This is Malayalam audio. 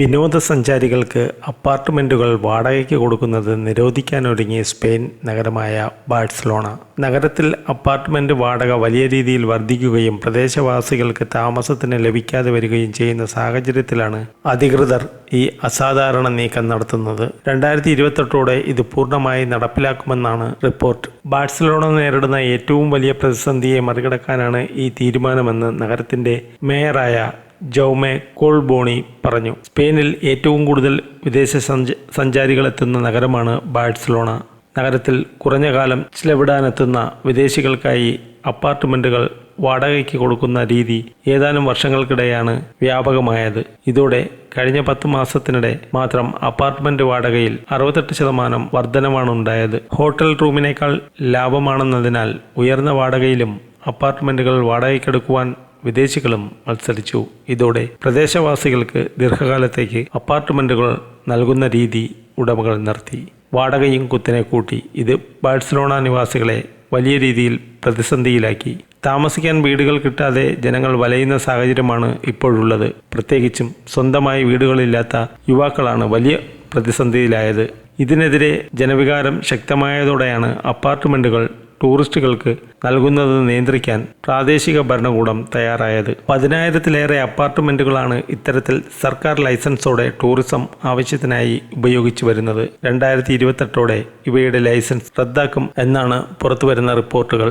വിനോദസഞ്ചാരികൾക്ക് അപ്പാർട്ട്മെന്റുകൾ വാടകയ്ക്ക് കൊടുക്കുന്നത് നിരോധിക്കാനൊരുങ്ങിയ സ്പെയിൻ നഗരമായ ബാഴ്സലോണ. നഗരത്തിൽ അപ്പാർട്ട്മെന്റ് വാടക വലിയ രീതിയിൽ വർദ്ധിക്കുകയും പ്രദേശവാസികൾക്ക് താമസത്തിന് ലഭിക്കാതെ വരികയും ചെയ്യുന്ന സാഹചര്യത്തിലാണ് അധികൃതർ ഈ അസാധാരണ നീക്കം നടത്തുന്നത്. രണ്ടായിരത്തി ഇരുപത്തെട്ടോടെ ഇത് പൂർണമായി നടപ്പിലാക്കുമെന്നാണ് റിപ്പോർട്ട്. ബാഴ്സലോണ നേരിടുന്ന ഏറ്റവും വലിയ പ്രതിസന്ധിയെ മറികടക്കാനാണ് ഈ തീരുമാനമെന്ന് നഗരത്തിന്റെ മേയറായ ജൗമെ കോൾബോണി പറഞ്ഞു. സ്പെയിനിൽ ഏറ്റവും കൂടുതൽ വിദേശ സഞ്ച സഞ്ചാരികളെത്തുന്ന നഗരമാണ് ബാഴ്സലോണ. നഗരത്തിൽ കുറഞ്ഞ കാലം ചിലവിടാനെത്തുന്ന വിദേശികൾക്കായി അപ്പാർട്ട്മെന്റുകൾ വാടകയ്ക്ക് കൊടുക്കുന്ന രീതി ഏതാനും വർഷങ്ങൾക്കിടെയാണ് വ്യാപകമായത്. ഇതോടെ കഴിഞ്ഞ പത്ത് മാസത്തിനിടെ മാത്രം അപ്പാർട്ട്മെന്റ് വാടകയിൽ അറുപത്തെട്ട് ശതമാനം വർധനമാണ് ഉണ്ടായത് ഹോട്ടൽ റൂമിനേക്കാൾ ലാഭമാണെന്നതിനാൽ ഉയർന്ന വാടകയിലും അപ്പാർട്ട്മെന്റുകൾ വാടകയ്ക്കെടുക്കുവാൻ വിദേശികളും മത്സരിച്ചു. ഇതോടെ പ്രദേശവാസികൾക്ക് ദീർഘകാലത്തേക്ക് അപ്പാർട്ട്മെന്റുകൾ നൽകുന്ന രീതി ഉടമകൾ നിർത്തി. വാടകയും കുത്തിനെ കൂട്ടി ഇത് ബാഴ്സലോണ നിവാസികളെ വലിയ രീതിയിൽ പ്രതിസന്ധിയിലാക്കി. താമസിക്കാൻ വീടുകൾ കിട്ടാതെ ജനങ്ങൾ വലയുന്ന സാഹചര്യമാണ് ഇപ്പോഴുള്ളത്. പ്രത്യേകിച്ചും സ്വന്തമായി വീടുകളില്ലാത്ത യുവാക്കളാണ് വലിയ പ്രതിസന്ധിയിലായത്. ഇതിനെതിരെ ജനവികാരം ശക്തമായതോടെയാണ് അപ്പാർട്ട്മെന്റുകൾ ടൂറിസ്റ്റുകൾക്ക് നൽകുന്നത് നിയന്ത്രിക്കാൻ പ്രാദേശിക ഭരണകൂടം തയ്യാറായത്. പതിനായിരത്തിലേറെ അപ്പാർട്ട്മെന്റുകളാണ് ഇത്തരത്തിൽ സർക്കാർ ലൈസൻസോടെ ടൂറിസം ആവശ്യത്തിനായി ഉപയോഗിച്ചു വരുന്നത്. രണ്ടായിരത്തി ഇരുപത്തെട്ടോടെ ഇവയുടെ ലൈസൻസ് റദ്ദാക്കും എന്നാണ് പുറത്തുവരുന്ന റിപ്പോർട്ടുകൾ.